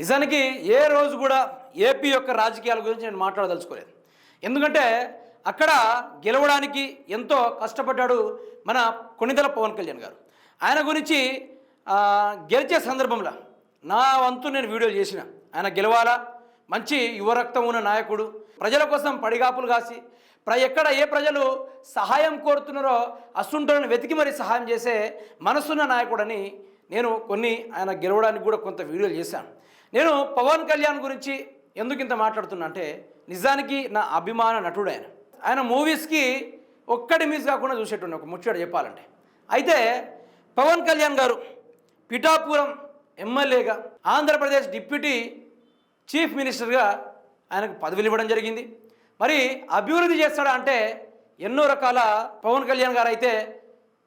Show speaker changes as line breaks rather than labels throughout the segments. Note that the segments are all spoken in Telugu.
నిజానికి ఏ రోజు కూడా ఏపీ యొక్క రాజకీయాల గురించి నేను మాట్లాడదలుచుకోలేదు. ఎందుకంటే అక్కడ గెలవడానికి ఎంతో కష్టపడ్డాడు మన కొణిదెల పవన్ కళ్యాణ్ గారు. ఆయన గురించి గెలిచే సందర్భంలో నా వంతు నేను వీడియోలు చేసిన. ఆయన గెలవాలా? మంచి యువరక్తం ఉన్న నాయకుడు. ప్రజల కోసం పడిగాపులు కాసి ప్ర ఎక్కడ ఏ ప్రజలు సహాయం కోరుతున్నారో అసుంటులను వెతికి మరీ సహాయం చేసే మనసున్న నాయకుడని నేను కొన్ని ఆయన గెలవడానికి కూడా కొంత వీడియోలు చేశాను. నేను పవన్ కళ్యాణ్ గురించి ఎందుకు ఇంత మాట్లాడుతున్నా అంటే నిజానికి నా అభిమాన నటుడు ఆయన. ఆయన మూవీస్కి ఒక్కటి మిస్ కాకుండా చూసేటువంటి ఒక ముచ్చట చెప్పాలంటే. అయితే పవన్ కళ్యాణ్ గారు పిఠాపురం ఎమ్మెల్యేగా ఆంధ్రప్రదేశ్ డిప్యూటీ చీఫ్ మినిస్టర్గా ఆయనకు పదవులు ఇవ్వడం జరిగింది. మరి అభివృద్ధి చేస్తాడా అంటే ఎన్నో రకాల పవన్ కళ్యాణ్ గారు అయితే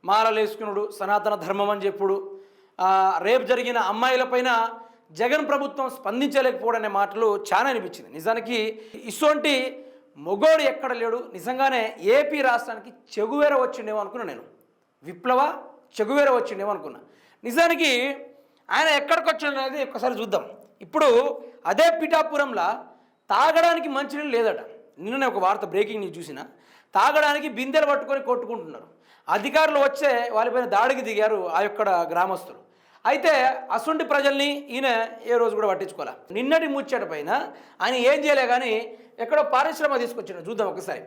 మాలలు వేసుకున్నాడు సనాతన ధర్మం అని చెప్పుడు రేపు జరిగిన అమ్మాయిలపైన జగన్ ప్రభుత్వం స్పందించలేకపోవడనే మాటలు చాలా అనిపించింది నిజానికి ఇసోంటి మొగోడు ఎక్కడ లేడు? నిజంగానే ఏపీ రాష్ట్రానికి చెగువేర వచ్చిండేమో అనుకున్నా నేను. విప్లవ చెగువేర వచ్చిండేమో అనుకున్నా. నిజానికి ఆయన ఎక్కడికి వచ్చిండు అనేది ఒక్కసారి చూద్దాం. ఇప్పుడు అదే పిఠాపురంలో తాగడానికి మంచినీళ్ళు లేదట. నిన్ననే ఒక వార్త బ్రేకింగ్ న్యూస్ చూసిన. తాగడానికి బిందెలు పట్టుకొని కొట్టుకుంటున్నారు. అధికారులు వచ్చే వాళ్ళపైన దాడికి దిగారు ఆ యొక్క గ్రామస్తులు. అయితే అసుంటి ప్రజల్ని ఈయన ఏ రోజు కూడా పట్టించుకోలే. నిన్నటి ముచ్చట పైన ఆయన ఏం చేయలే కానీ ఎక్కడో పారిశ్రమ తీసుకొచ్చిన చూద్దాం ఒకసారి.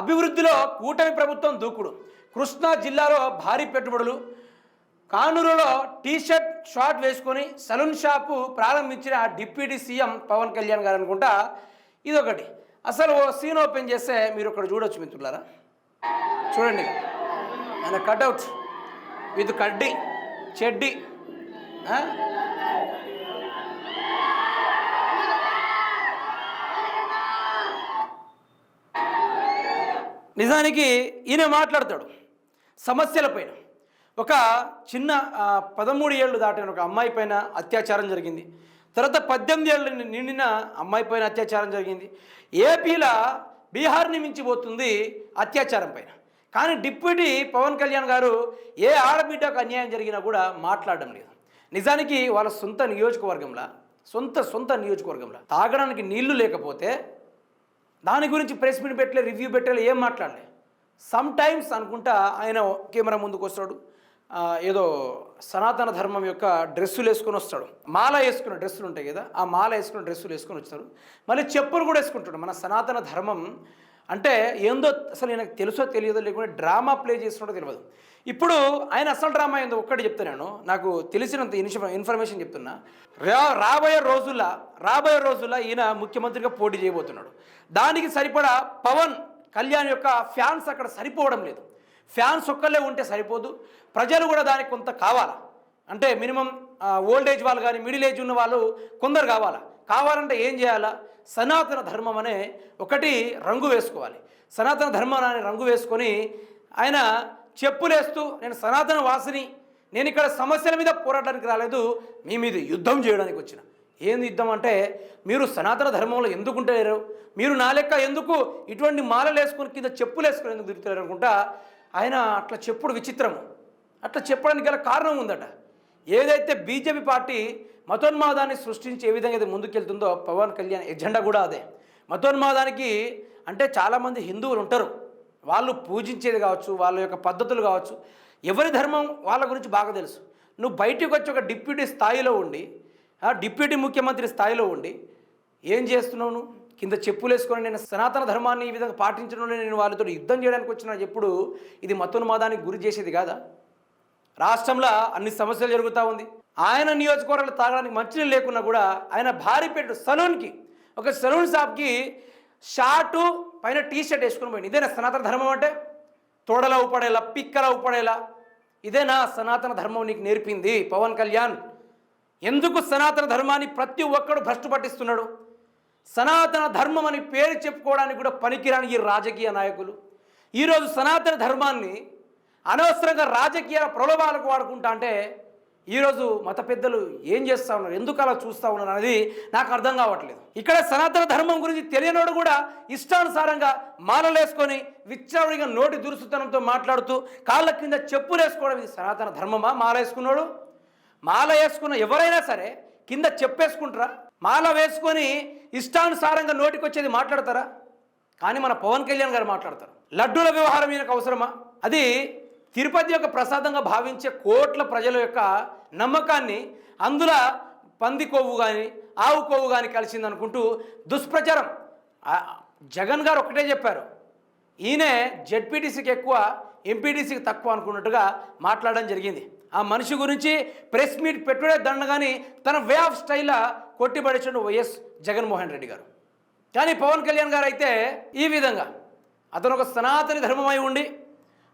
అభివృద్ధిలో కూటమి ప్రభుత్వం దూకుడు. కృష్ణా జిల్లాలో భారీ పెట్టుబడులు. కానూరులో టీ షర్ట్ షార్ట్ వేసుకొని సలూన్ షాపు ప్రారంభించిన డిప్యూటీ సీఎం పవన్ కళ్యాణ్ గారు అనుకుంటా ఇదొకటి. అసలు ఓ సీన్ ఓపెన్ చేస్తే మీరు ఇక్కడ చూడొచ్చు మిత్రులారా. చూడండి. ఆయన కట్అవుట్ విత్ కడ్డీ చెడ్డీ. నిజానికి ఈయన మాట్లాడతాడు. సమస్యలపైన ఒక చిన్న పదమూడు ఏళ్ళు దాటిన ఒక అమ్మాయి పైన అత్యాచారం జరిగింది. తర్వాత పద్దెనిమిది ఏళ్ళు నిండిన అమ్మాయి పైన అత్యాచారం జరిగింది. ఏపీలో బీహార్ని మించిపోతుంది అత్యాచారం పైన. కానీ డిప్యూటీ పవన్ కళ్యాణ్ గారు ఏ ఆడబిడ్డకు అన్యాయం జరిగినా కూడా మాట్లాడడం లేదు. నిజానికి వాళ్ళ సొంత నియోజకవర్గంలో సొంత సొంత నియోజకవర్గంలో తాగడానికి నీళ్ళు లేకపోతే దాని గురించి ప్రెస్ మీట్ పెట్టలే రివ్యూ పెట్టలే ఏం మాట్లాడలే. సమ్ టైమ్స్ అనుకుంటా ఆయన కెమెరా ముందుకు వస్తాడు. ఏదో సనాతన ధర్మం యొక్క డ్రెస్సులు వేసుకొని వస్తాడు. మాల వేసుకున్న డ్రెస్సులు ఉంటాయి కదా ఆ మాల వేసుకున్న డ్రెస్సులు వేసుకొని వస్తాడు మళ్ళీ చెప్పులు కూడా వేసుకుంటాడు. మన సనాతన ధర్మం అంటే ఏందో అసలు ఈయనకు తెలుసో తెలియదో లేకుండా డ్రామా ప్లే చేస్తున్నాడో తెలియదు. ఇప్పుడు ఆయన అసలు డ్రామా ఏందో ఒక్కటి చెప్తున్నాను నాకు తెలిసినంత ఇన్ఫ- ఇన్ఫర్మేషన్ చెప్తున్నా. రా రాబోయే రోజుల్లో రాబోయే రోజుల్లో ఈయన ముఖ్యమంత్రిగా పోటీ చేయబోతున్నాడు. దానికి సరిపడా పవన్ కళ్యాణ్ యొక్క ఫ్యాన్స్ అక్కడ సరిపోవడం లేదు. ఫ్యాన్స్ ఒక్కళ్ళే ఉంటే సరిపోదు. ప్రజలు కూడా దానికి కొంత కావాలా? అంటే మినిమం ఓల్డ్ ఏజ్ వాళ్ళు కానీ మిడిల్ ఏజ్ ఉన్న వాళ్ళు కొందరు కావాలా? కావాలంటే ఏం చేయాలా? సనాతన ధర్మం అనే ఒకటి రంగు వేసుకోవాలి. సనాతన ధర్మం అనే రంగు వేసుకొని ఆయన చెప్పులేస్తూ నేను సనాతన వాసిని నేను ఇక్కడ సమస్యల మీద పోరాటానికి రాలేదు మీ మీద యుద్ధం చేయడానికి వచ్చిన. ఏంది యుద్ధం అంటే మీరు సనాతన ధర్మంలో ఎందుకు ఉంటలేరు? మీరు నా లెక్క ఎందుకు ఇటువంటి మాలలు వేసుకుని కింద చెప్పులు వేసుకుని ఎందుకు తిరుగుతారు అనుకుంటా ఆయన అట్లా చెప్పుడు విచిత్రము. అట్లా చెప్పడానికి గల కారణం ఉందట. ఏదైతే బీజేపీ పార్టీ మతోన్మాదాన్ని సృష్టించి ఏ విధంగా అయితే ముందుకెళ్తుందో పవన్ కళ్యాణ్ ఎజెండా కూడా అదే. మతోన్మాదానికి అంటే చాలామంది హిందువులు ఉంటారు. వాళ్ళు పూజించేది కావచ్చు వాళ్ళ యొక్క పద్ధతులు కావచ్చు ఎవరి ధర్మం వాళ్ళ గురించి బాగా తెలుసు. నువ్వు బయటకు వచ్చి ఒక డిప్యూటీ స్థాయిలో ఉండి డిప్యూటీ ముఖ్యమంత్రి స్థాయిలో ఉండి ఏం చేస్తున్నావు నువ్వు? కింద చెప్పులు వేసుకొని నేను సనాతన ధర్మాన్ని ఈ విధంగా పాటించడం నేను వాళ్ళతో యుద్ధం చేయడానికి వచ్చిన ఎప్పుడు ఇది మతోన్మాదానికి గురి చేసేది కాదా? రాష్ట్రంలో అన్ని సమస్యలు జరుగుతూ ఉంది. ఆయన నియోజకవర్గాలు తాగడానికి మంచినీళ్ళు లేకున్నా కూడా ఆయన భారీ పెట్టు సలూన్కి ఒక సలూన్ షాప్కి షార్టు పైన టీ షర్ట్ వేసుకుని పోయింది ఇదేనా సనాతన ధర్మం అంటే? తోడలా ఊపడేలా పిక్కలా ఊపడేలా. ఇదేనా సనాతన ధర్మం నీకు నేర్పింది పవన్ కళ్యాణ్? ఎందుకు సనాతన ధర్మాన్ని ప్రతి ఒక్కడు భ్రష్టు పట్టిస్తున్నాడు? సనాతన ధర్మం అని పేరు చెప్పుకోవడానికి కూడా పనికిరాని ఈ రాజకీయ నాయకులు. ఈరోజు సనాతన ధర్మాన్ని అనవసరంగా రాజకీయ ప్రలోభాలకు వాడుకుంటా అంటే ఈరోజు మత పెద్దలు ఏం చేస్తా ఉన్నారు? ఎందుకు అలా చూస్తూ ఉన్నారు అనేది నాకు అర్థం కావట్లేదు. ఇక్కడ సనాతన ధర్మం గురించి తెలియనోడు కూడా ఇష్టానుసారంగా మాలలేసుకొని విచ్చావుడిగా నోటి దురుసుతనంతో మాట్లాడుతూ కాళ్ళ కింద చెప్పులేసుకోవడం ఇది సనాతన ధర్మమా? మాల వేసుకున్నాడు మాల వేసుకున్న ఎవరైనా సరే కింద చెప్పేసుకుంటారా? మాల వేసుకొని ఇష్టానుసారంగా నోటికొచ్చేది మాట్లాడతారా? కానీ మన పవన్ కళ్యాణ్ గారు మాట్లాడతారు. లడ్డూల వ్యవహారం ఈయనకు అవసరమా? అది తిరుపతి యొక్క ప్రసాదంగా భావించే కోట్ల ప్రజల యొక్క నమ్మకాన్ని అందులో పంది కొవ్వు కానీ ఆవు కొవ్వు కానీ కలిసింది అనుకుంటూ దుష్ప్రచారం. జగన్ గారు ఒకటే చెప్పారు. ఈయనే జెడ్పీటీసీకి ఎక్కువ ఎంపీటీసీకి తక్కువ అనుకున్నట్టుగా మాట్లాడడం జరిగింది. ఆ మనిషి గురించి ప్రెస్ మీట్ పెట్టుడే దండ కానీ తన వే ఆఫ్ స్టైల్లా కొట్టిపడేసాడు వైఎస్ జగన్మోహన్ రెడ్డి గారు. కానీ పవన్ కళ్యాణ్ గారు అయితే ఈ విధంగా అతను ఒక సనాతని ధర్మమై ఉండి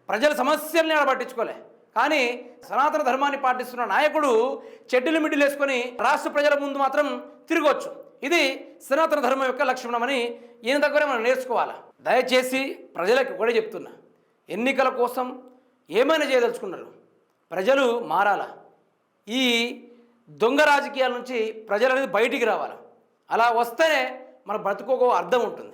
ప్రజల సమస్యల్ని ఆడ పట్టించుకోలే. కానీ సనాతన ధర్మాన్ని పాటిస్తున్న నాయకుడు చెడ్డీలు మిడ్డీలు వేసుకొని రాష్ట్ర ప్రజల ముందు మాత్రం తిరగవచ్చు ఇది సనాతన ధర్మం యొక్క లక్షణమని ఈయన దగ్గరే మనం నేర్చుకోవాలి? దయచేసి ప్రజలకు కూడా చెప్తున్నా. ఎన్నికల కోసం ఏమైనా చేయదలుచుకున్నారు? ప్రజలు మారాలా? ఈ దొంగ రాజకీయాల నుంచి ప్రజలు అనేది బయటికి రావాలి? అలా వస్తేనే మన బ్రతుకోకో అర్థం ఉంటుంది.